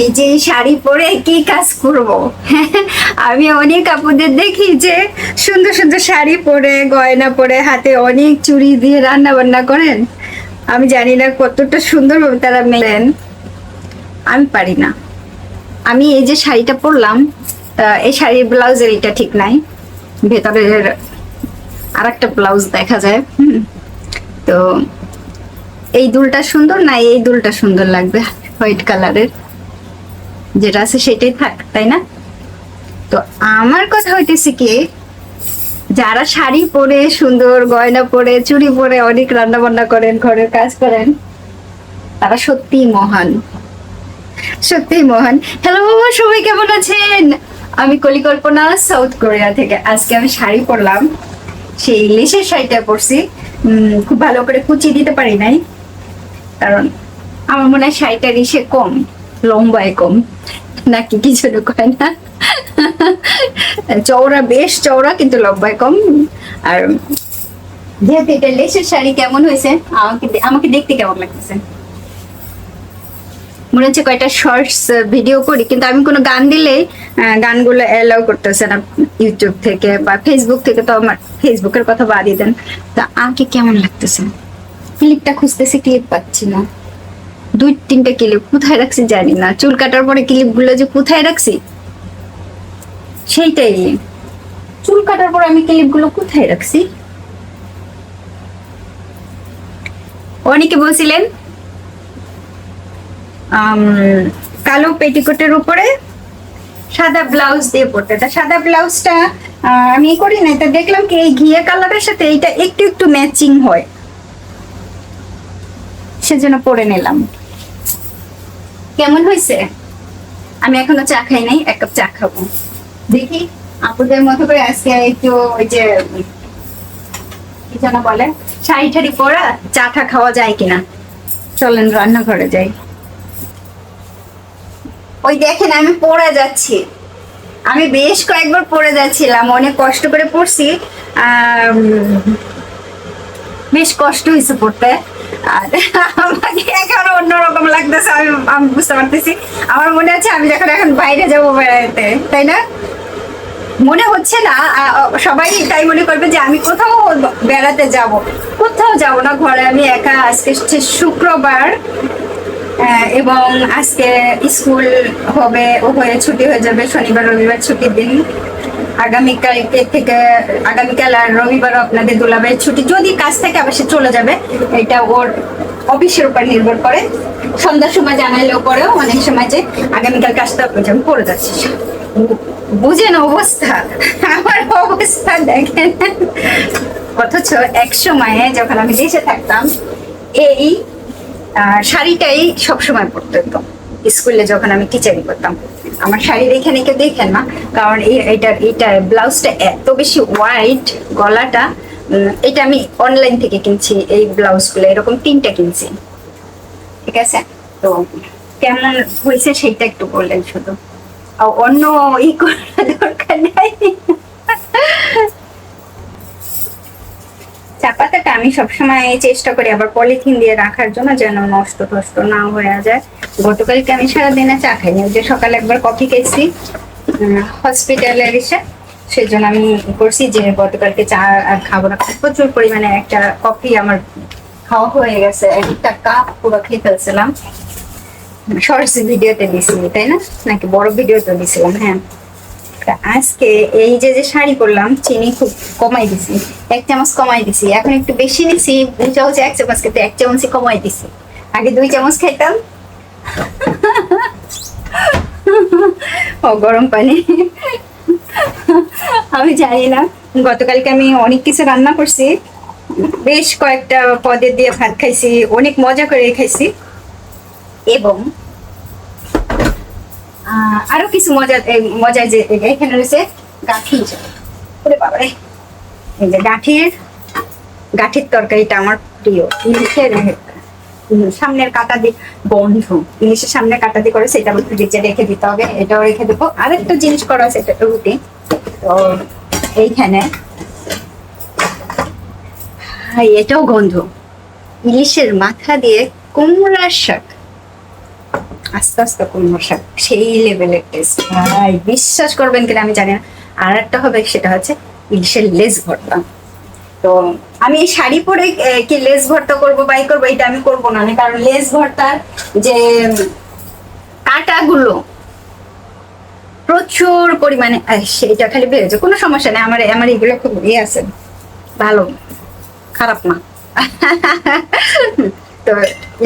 এই যে শাড়ি পরে কি কাজ করব? আমি অনেক আপুদের দেখি যে সুন্দর সুন্দর শাড়ি পরে, গয়না পরে, হাতে অনেক চুড়ি দিয়ে রান্না বান্না করেন। আমি জানি না কতটা সুন্দরভাবে তারা মেলেন। আমি পারি না। আমি এই যে শাড়িটা পরলাম এই শাড়ির ব্লাউজের এটা ঠিক নাই। ভেতরের আর একটা ব্লাউজ দেখা যায়, হুম। তো এই দুলটা সুন্দর, না এই দুলটা সুন্দর লাগবে, হোয়াইট কালারের? যেটা আছে সেটাই থাক, তাই না? তো আমার কথা হইতেছে কি, যারা শাড়ি পরে, সুন্দর গয়না পরে, চুড়ি পরে অনেক রান্না বান্না করেন, ঘরের কাজ করেন, তারা সত্যিই মহান। সত্যিই মহান। হ্যালো সবাই কেমন আছেন? আমি কলিকল্পনা সাউথ কোরিয়া থেকে। আজকে আমি শাড়ি পরলাম। সেই ইংলিশের শাড়িটা পরছি। খুব ভালো করে কুচি দিতে পারি নাই। কারণ আমার মনে হয় শাড়িটা ইসে কম। লম্বায় কম নাকি কিছু কয় না? চওড়া বেশ চওড়া কিন্তু লম্বায় কম আর যেহেতু এটা লেসের শাড়ি, কেমন হয়েছে? আমাকে আমাকে দেখতে কেমন লাগতেছে? মনে হচ্ছে কয়টা শর্টস ভিডিও করি, কিন্তু আমি কোনো গান দিলে গানগুলো অ্যালাউ করতেছে না ইউটিউব থেকে বা ফেসবুক থেকে, তো আমার ফেসবুকের কথা বাদই দেন। তা আমাকে কেমন লাগতেছে? ক্লিপটা খুঁজতেছি ক্লিপ পাচ্ছি না। দুই তিনটা ক্লিপ কোথায় রাখছি জানি না। চুল কাটার পরে ক্লিপগুলো যে কোথায় রাখছি? সেইটাই। চুল কাটার পর আমি ক্লিপগুলো কোথায় রাখছি? অনেকে বলছিলেন কালো পেটিকোটের উপরে সাদা ব্লাউজ দিয়ে পরতে। তা সাদা ব্লাউজটা আমি করি না, এটা দেখলাম কি এই ঘিয়ে কালারের সাথে এইটা একটু একটু ম্যাচিং হয়। সেজন্য পরে নিলাম। কেমন হয়েছে? আমি এখনও চা খাই নাই, এক কাপ চা খাব। দেখি, আপুদের মতো করে আজকে একটু ওই যে, কি যেন বলে, শাড়ি ঠাড়ি পরা চা খাওয়া যায় কিনা। চলেন রান্নাঘরে যাই। ওই দেখেন, আমি পড়ে যাচ্ছি। আমি বেশ কয়েকবার পড়ে যাচ্ছিলাম, অনেক কষ্ট করে পড়ছি। বেশ কষ্ট হয়েছে পড়তে। আর এখন অন্যরকম লাগতেছে, আমি আমি বুঝতে পারতেছি। আমার মনে আছে আমি যখন এখন বাইরে যাব বেড়াতে, তাই না? মনে হচ্ছে না সবাই তাই মনে করবে যে আমি কোথাও বেড়াতে যাব। কোথাও যাব না, ঘরে আমি একা। আজকে শুক্রবার এবং আজকে স্কুল হবে, ও হয়ে ছুটি হয়ে যাবে, শনিবার, রবিবার ছুটির দিন। আগামীকালকে থেকে, আগামীকাল আর রবিবার আপনাদের দুলাভাইয়ের ছুটি। যদি কাজ থেকে আবার সে চলে যাবে। এটা ওর অফিসের উপর নির্ভর করে। সন্ধ্যার সময় জানাইলেও পরেও অনেক সময় যে আগামীকাল কাজটা আমি পড়ে যাচ্ছি। বুঝেন অবস্থা। আমার অবস্থা দেখেন। অথচ এক সময়ে যখন আমি দেশে থাকতাম, এই শাড়িটাই সবসময় পরতে হতো স্কুলে যখন আমি টিচারিং করতাম। আমার শাড়ির এখানে কেউ দেখেন না। কারণ এই এইটা এটা ব্লাউজটা এত বেশি হোয়াইট গলাটা এটা আমি অনলাইন থেকে কিনছি, এই ব্লাউজগুলো, এরকম তিনটা কিনছি। ঠিক আছে? তো কেমন হয়েছে সেইটা একটু বললেন শুধু। অন্য ই করার দরকার নাই। পাতাটা আমি সবসময় চেষ্টা করি আবার পলিথিন দিয়ে রাখার জন্য যেন নষ্ট টষ্ট না হয়ে যায়। গতকালকে আমি সারাদিনে চা খাইনি যে সকালে একবার কফি খেয়েছি হসপিটালে এসে। সেই জন্য আমি করছি যে গতকালকে চা আর খাব না। প্রচুর পরিমাণে একটা কফি আমার খাওয়া হয়ে গেছে, একটা কাপ পুরো খেয়ে ফেলছিলাম। শর্টস ভিডিওতে দিছিলি তাই না? নাকি বড় ভিডিওতে দিছিলাম হ্যাঁ। তা আজকে এই যে যে শাড়ি পরলাম, চিনি খুব কমাই দিছি। এক চামচ কমাই দিছি। এখন একটু বেশি নিছি, দুই চামচ, এক চামচ খেতে এক চামচই কমাই দিছি। আগে দুই চামচ খাইতাম। ও, গরম পানি। আমি জানি না। গতকালকে আমি অনেক কিছু রান্না করছি। বেশ কয়েকটা পদের দিয়ে ভাত খাইছি, অনেক মজা করে খাইছি। এবং আরও কিছু মজা মজা যে এখানে রয়েছে গাঁঠি এই যে গাঠির গাঠির তরকারিটা আমার প্রিয়। ইলিশের সামনের কাটা দিয়ে বন্ধ। ইলিশের সামনে কাটা দিয়ে করে সেটা ফ্রিজে রেখে দিতে হবে, এটাও রেখে দেবো। আরেকটা জিনিস করা আছে এটা রুটি। তো এইখানে এটাও গন্ধ। ইলিশের মাথা দিয়ে কুমড়ার শাক। আস্তে আস্তে কুমড়ো শাক সেই লেভেলের টেস্ট ভাই, বিশ্বাস করবেন কিনা আমি জানি না। আর একটা হবে, সেটা হচ্ছে ইলিশের লেজ ভর্তা। তো আমি এই শাড়ি পরে কি লেস ভর্তা করব বাই করব, এটা আমি করব না। কারণ লেস ভর্তার যে কাটাগুলো, প্রচুর পরিমাণে সেটা খালি বেড়েছে কোনো সমস্যা নেই, আমার আমার এগুলো খুব ইয়ে আছে, ভালো, খারাপ না। তো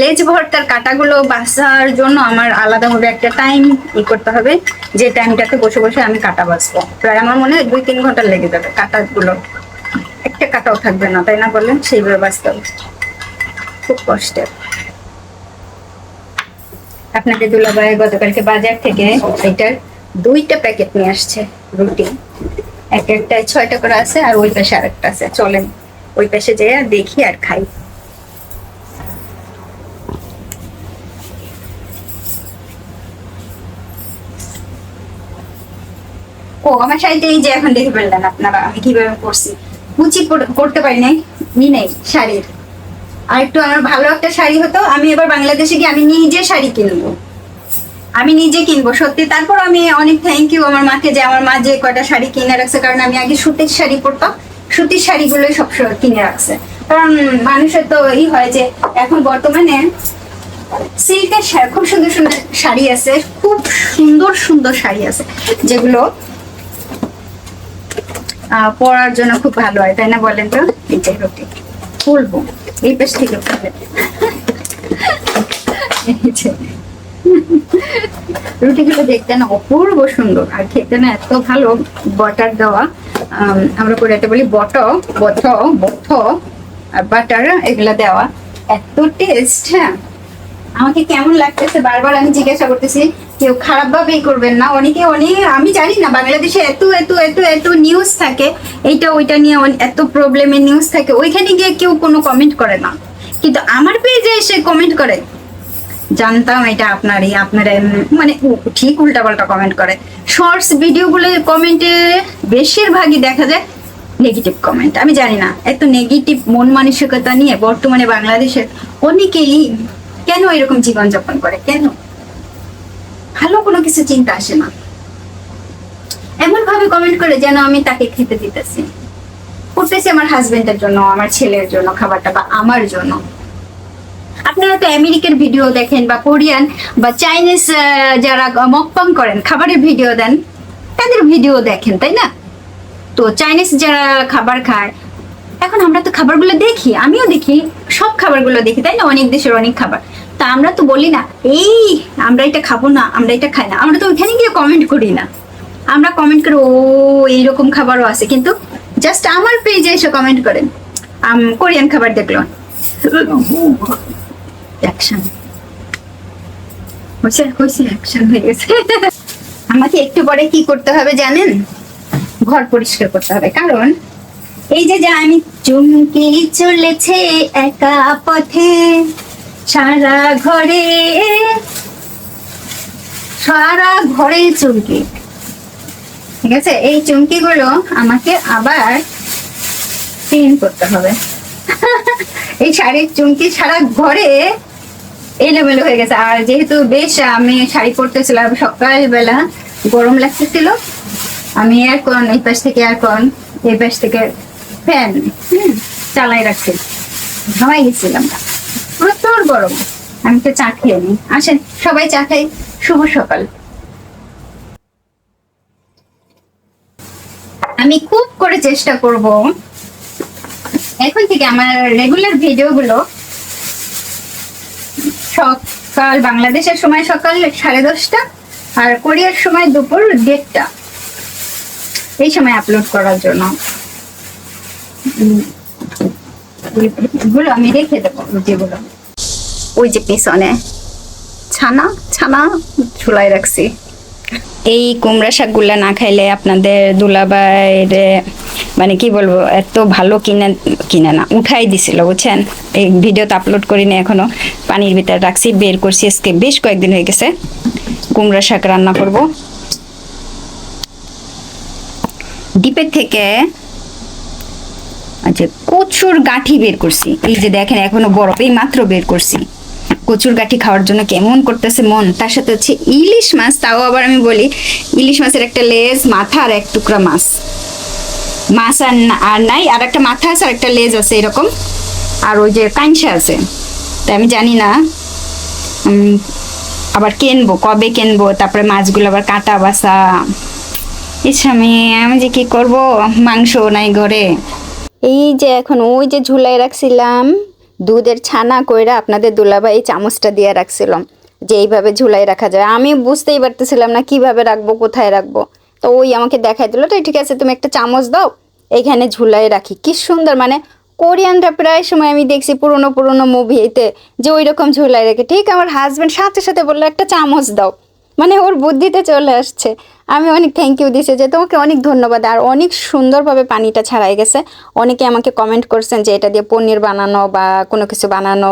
লেজ ভর্তার কাটাগুলো বাসার জন্য আমার আলাদাভাবে একটা টাইম ই করতে হবে। যে টাইমটাতে বসে বসে আমি কাটা বাঁচবো। প্রায় আমার মনে হয় দুই তিন ঘণ্টা লেগে যাবে কাটাগুলো। একটা কাটাও থাকবে না, তাই না বললেন সেইভাবে বাঁচতে হবে। খুব কষ্টের আপনাকে দুলাভাই গতকালকে বাজার থেকে এটার দুইটা প্যাকেট নিয়ে আসছে, রুটি। এক একটা ছয়টা করে আছে আর ওই পাশে আরেকটা আছে। চলেন, ওই পাশে যেয়ে দেখি আর খাই। ও আমার শাড়িটা এই যে এখন দেখে ফেললেন আপনারা, আমি কীভাবে করছি কুচি করতে পারি নাই নেই শাড়ির। আর একটু আমার ভালো একটা শাড়ি হতো, আমি এবার বাংলাদেশে গিয়ে আমি নিজে শাড়ি কিনবো। আমি নিজে কিনবো, সত্যি। তারপর আমি অনেক থ্যাংক ইউ আমার মাকে যে আমার মা যে কয়টা শাড়ি কিনে রাখছে, কারণ আমি আগে সুতির শাড়ি পরতাম। সুতির শাড়িগুলোই সবসময় কিনে রাখছে। কারণ মানুষের তো ই হয় যে, এখন বর্তমানে সিল্কের খুব সুন্দর সুন্দর শাড়ি আছে, খুব সুন্দর সুন্দর শাড়ি আছে, যেগুলো পরার জন্য খুব ভালো হয় তাই না বলেন তো? রুটি খুলবো এই পেশ থেকে খুলবে এই রুটিগুলো দেখতে না অপূর্ব সুন্দর আর খেতে না এত ভালো বাটার দেওয়া। আম, আমরা এটা বলি বট বথ বথ আর বাটার এগুলা দেওয়া। এত টেস্ট হ্যাঁ। আমাকে কেমন লাগতেছে? বারবার আমি জিজ্ঞাসা করতেছি, কেউ খারাপ ভাবেই করবেন না। অনেকে অনেক, আমি জানি না, বাংলাদেশে এত এত এত এত নিউজ থাকে, এইটা ওইটা নিয়ে এত প্রবলেমের নিউজ থাকে, ওইখানে গিয়ে কেউ কোনো কমেন্ট করে না। কিন্তু আমার পেজে এসে কমেন্ট করে। জানতাম এটা আপনারই, আপনারা মানে ঠিক উল্টা পাল্টা কমেন্ট করে শর্টস ভিডিওগুলো কমেন্টে বেশিরভাগই দেখা যায় নেগেটিভ কমেন্ট আমি জানি না, এত নেগেটিভ মন মানসিকতা নিয়ে বর্তমানে বাংলাদেশের অনেকেই কেন এরকম জীবনযাপন করে? কেন? ভালো কোনো কিছু চিন্তা আসে না। এমন ভাবে কমেন্ট করে যেন আমি তাকে খেতে দিতেছি। করতেছি আমার হাজবেন্ডের জন্য, আমার ছেলের জন্য, খাবারটা বা আমার জন্য। আপনারা তো আমেরিকার ভিডিও দেখেন বা কোরিয়ান বা চাইনিজ যারা মকপাং করেন, খাবারের ভিডিও দেন, তাদের ভিডিও দেখেন, তাই না? তো চাইনিজ যারা খাবার খায়, এখন আমরা তো খাবারগুলো দেখি, আমিও দেখি, সব খাবারগুলো দেখি, তাই না? অনেক দেশের অনেক খাবার। তা আমরা তো বলি না, এই, আমরা এটা খাব না, আমরা এটা খাই না। আমরা তো ওইখানে গিয়ে কমেন্ট করি না। আমরা কমেন্ট করি, ও, এইরকম খাবারও আছে। কিন্তু জাস্ট আমার পেজে এসে কমেন্ট করেন কোরিয়ান খাবার দেখল। আমাকে একটু পরে কি করতে হবে জানেন? ঘর পরিষ্কার করতে হবে। কারণ এই যে আমি চুমকি চলেছে একা পথে সারা ঘরে সারা ঘরে চুমকি। ঠিক আছে? এই চুমকি গুলো আমাকে আবার ক্লিন করতে হবে। এই শাড়ির চুমকি সারা ঘরে এলোমেলো হয়ে গেছে। আর যেহেতু বেশ আমি শাড়ি পরতেছিলাম সকালবেলা, গরম লাগতেছিল, আমি এয়ারকন এই পাশ থেকে এয়ারকন এই পাশ থেকে ফ্যান চালাই রাখছি। ঘামাই গেছিলাম। প্রচুর গরম। আমি তো চা খেয়ে নি আসেন, সবাই চা খাই। শুভ সকাল। আমি খুব করে চেষ্টা করব। এখন থেকে আমার রেগুলার ভিডিওগুলো সকাল বাংলাদেশের সময় সকাল সাড়ে দশটা আর কোরিয়ার সময় দুপুর দেড়টা। এই সময় আপলোড করার জন্য। এগুলো আমি রেখে দেবো ওই যে পেছনে, ছানা ছানা ঝুলাই রাখছি। এই কুমড়া শাকগুলা না খাইলে আপনাদের দুলাবাইয়ের মানে কি বলব, এত ভালো কিনে কিনে না, উঠাই দিছিল, বুঝছেন? এই ভিডিওতে আপলোড করিনি এখনও। পানির ভিতরে রাখছি, বের করছি আজকে। বেশ কয়েকদিন হয়ে গেছে কুমড়া শাক রান্না করব। ডিপের থেকে আচ্ছা কচুর গাঁঠি বের করছি। এই যে দেখেন, এখনও বরফ, এই মাত্র বের করছি। কচুর গাঠি খাওয়ার জন্য কেমন করতেছে মন? তার সাথে হচ্ছে ইলিশ মাছ, তাও আবার আমি বলি, ইলিশ মাছের একটা লেজ, মাথা আর এক টুকরা মাছ। মাছ আর আর নাই, আর একটা মাথা আছে, আর একটা লেজ আছে এরকম। আর ওই যে কাঁচা আছে। তাই আমি জানি না আবার কেনবো, কবে কেনবো, তারপরে মাছগুলো আবার কাঁটা বাসা ইস আমি আমি যে কি করব? মাংস নাই ঘরে। এই যে এখন ওই যে ঝুলাই রাখছিলাম, দুধের ছানা কইরা আপনাদের দুলাভাই এই চামচটা দিয়ে রাখছিলাম, যে এইভাবে ঝুলাই রাখা যায়। আমি বুঝতেই পারতেছিলাম না কীভাবে রাখব, কোথায় রাখব। তো ওই আমাকে দেখাই দিল তো ঠিক আছে, তুমি একটা চামচ দাও এইখানে ঝুলাই রাখি। কি সুন্দর মানে কোরিয়ানরা প্রায় সময় আমি দেখছি পুরনো পুরনো মুভিতে যে ওই রকম ঝুলাই রেখে। ঠিক আমার হাজব্যান্ড সাথে সাথে বলল, একটা চামচ দাও। মানে ওর বুদ্ধিতে চলে আসছে। আমি অনেক থ্যাংক ইউ দিছি যে তোমাকে অনেক ধন্যবাদ। আর অনেক সুন্দরভাবে পানিটা ছাড়াই গেছে। অনেকে আমাকে কমেন্ট করছেন যে এটা দিয়ে পনির বানানো বা কোনো কিছু বানানো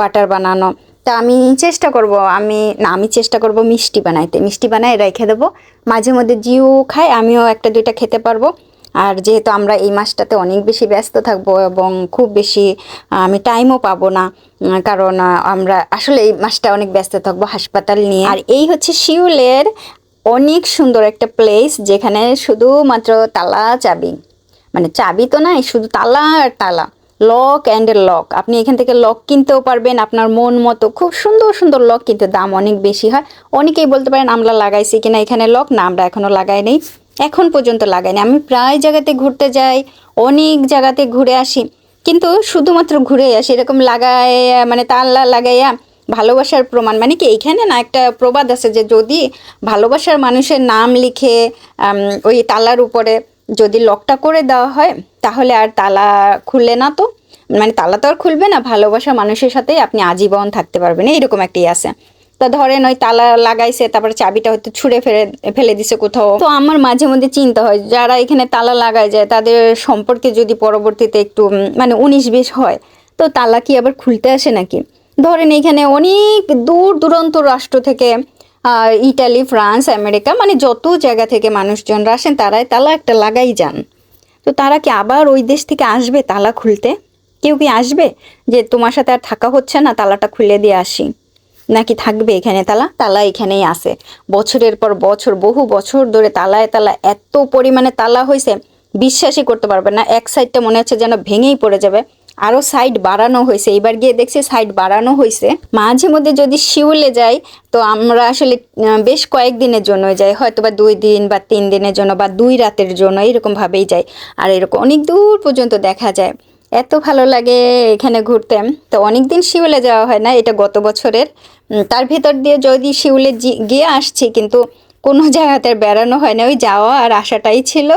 বাটার বানানো। তা আমি চেষ্টা করব, আমি না, আমি চেষ্টা করব মিষ্টি বানাইতে। মিষ্টি বানায় রেখে দেবো। মাঝে মধ্যে জিও খায়, আমিও একটা দুইটা খেতে পারব। আর যেহেতু আমরা এই মাসটাতে অনেক বেশি ব্যস্ত থাকব এবং খুব বেশি আমি টাইমও পাবো না কারণ আমরা আসলে এই মাসটা অনেক ব্যস্ত থাকব হাসপাতাল নিয়ে। আর এই হচ্ছে শিউলের অনেক সুন্দর একটা প্লেস যেখানে শুধুমাত্র তালা, চাবি। মানে চাবি তো নাই, শুধু তালা আর তালা। লক অ্যান্ড লক আপনি এখান থেকে লক কিনতেও পারবেন, আপনার মন মতো খুব সুন্দর সুন্দর লক কিন্তু দাম অনেক বেশি হয়। অনেকেই বলতে পারেন আমরা লাগাইছি কিনা এখানে লক না, আমরা এখনও লাগাই নেই। এখন পর্যন্ত লাগাইনি। আমি প্রায় জায়গাতে ঘুরতে যাই, অনেক জায়গাতে ঘুরে আসি। কিন্তু শুধুমাত্র ঘুরে আসি, এরকম লাগাইয়া মানে তাল্লা লাগাইয়া ভালোবাসার প্রমাণ। মানে কি, এইখানে না একটা প্রবাদ আছে যে যদি ভালোবাসার মানুষের নাম লিখে ওই তালার উপরে যদি লকটা করে দেওয়া হয়, তাহলে আর তালা খুললে না তো? মানে তালা তো আর খুলবে না, ভালোবাসা মানুষের সাথেই আপনি আজীবন থাকতে পারবেন। এইরকম একটি আছে। তা ধরেন ওই তালা লাগাইছে, তারপরে চাবিটা হয়তো ছুঁড়ে ফেলে ফেলে দিছে কোথাও। তো আমার মাঝে মধ্যে চিন্তা হয়, যারা এখানে তালা লাগায় যায়, তাদের সম্পর্কে যদি পরবর্তীতে একটু মানে উনিশ বিশ হয়, তো তালা কি আবার খুলতে আসে নাকি? ধরেন এখানে অনেক দূর দূরান্ত রাষ্ট্র থেকে ইটালি, ফ্রান্স, আমেরিকা মানে যত জায়গা থেকে মানুষজনরা আসেন, তারাই তালা একটা লাগাই যান। তো তারা কি আবার ওই দেশ থেকে আসবে তালা খুলতে? কেউ কি আসবে? যে তোমার সাথে আর থাকা হচ্ছে না, তালাটা খুলে দিয়ে আসি। নাকি থাকবে এখানে তালা? তালা এখানেই আছে। বছরের পর বছর, বহু বছর ধরে তালায় তালা এত পরিমাণে তালা হয়েছে বিশ্বাসই করতে পারবে না। এক সাইডটা মনে হচ্ছে যেন ভেঙেই পড়ে যাবে। আরও সাইড বাড়ানো হয়েছে এবার গিয়ে দেখছি সাইড বাড়ানো হয়েছে মাঝে মধ্যে যদি শিউলে যাই, তো আমরা আসলে বেশ কয়েকদিনের জন্য যাই। হয়তো বা দুই দিন বা তিন দিনের জন্য বা দুই রাতের জন্য এরকম ভাবেই যাই। আর এরকম অনেক দূর পর্যন্ত দেখা যায়। এত ভালো লাগে এখানে ঘুরতে। তো অনেক দিন শিউলে যাওয়া হয় না, এটা গত বছরের। তার ভিতর দিয়ে যদি শিউলে গিয়ে আসছি, কিন্তু কোনো জায়গাতে বেড়ানো হয় না, ওই যাওয়া আর আসাটাই ছিল।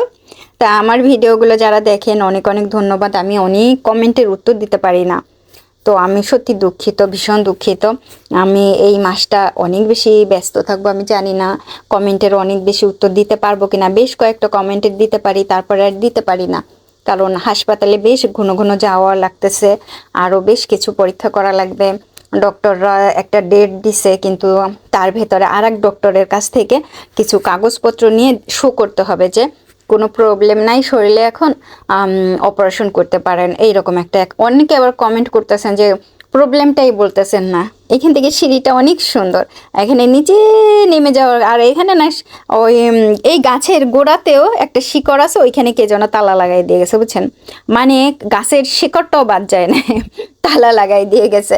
তা আমার ভিডিওগুলো যারা দেখেন, অনেক অনেক ধন্যবাদ। আমি অনেক কমেন্টের উত্তর দিতে পারি না। তো আমি সত্যি দুঃখিত, ভীষণ দুঃখিত। আমি এই মাসটা অনেক বেশি ব্যস্ত থাকব, আমি জানি না কমেন্টের অনেক বেশি উত্তর দিতে পারব কিনা। বেশ কয়েকটা কমেন্টের দিতে পারি, তারপরে আর দিতে পারি না। কারণ হাসপাতালে বেশ ঘন ঘন যাওয়া লাগতেছে, আরও বেশ কিছু পরীক্ষা করা লাগবে। ডক্টররা একটা ডেট দিছে, কিন্তু তার ভেতরে আর এক ডক্টরের কাছ থেকে কিছু কাগজপত্র নিয়ে শো করতে হবে যে, কোনো প্রবলেম নাই শরীরে এখন অপারেশন করতে পারেন। এইরকম একটা অনেকে আবার কমেন্ট করতেছেন যে, প্রবলেমটাই বলতেছেন না। এখান থেকে সিঁড়িটা অনেক সুন্দর। এখানে নিচে নেমে যাওয়ার, আর এখানে না ওই এই গাছের গোড়াতেও একটা শিকড় আছে, ওইখানে কে যেন তালা লাগাই দিয়ে গেছে, বুঝছেন? মানে গাছের শিকড়টাও বাদ যায় না। তালা লাগাই দিয়ে গেছে।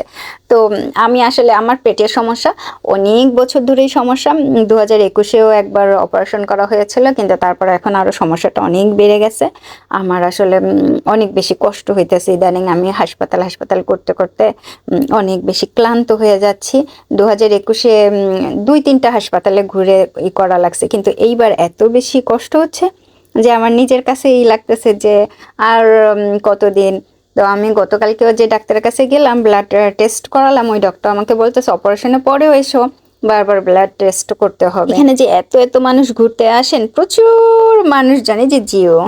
তো আমি আসলে, আমার পেটের সমস্যা, অনেক বছর ধরেই সমস্যা। দু হাজার একুশেও একবার অপারেশন করা হয়েছিল, কিন্তু তারপর এখন আরও সমস্যাটা অনেক বেড়ে গেছে। আমার আসলে অনেক বেশি কষ্ট হইতেছে। ইদানিং আমি হাসপাতাল হাসপাতাল করতে করতে অনেক বেশি ক্লান্ত হয়ে যাচ্ছি। দু হাজার একুশে দুই, তিনটা হাসপাতালে ঘুরে ই করা লাগছে, কিন্তু এইবার এত বেশি কষ্ট হচ্ছে যে আমার নিজের কাছেই লাগতেছে যে, আর কতদিন তো আমি গতকালকেও যে ডাক্তারের কাছে গেলাম ব্লাড টেস্ট করালাম, ওই ডক্টর আমাকে বলতেছে অপারেশনের পরেও এসো বারবার ব্লাড টেস্ট করতে হবে। এখানে যে এত এত মানুষ ঘুরতে আসেন, প্রচুর মানুষ জানে যে জিও।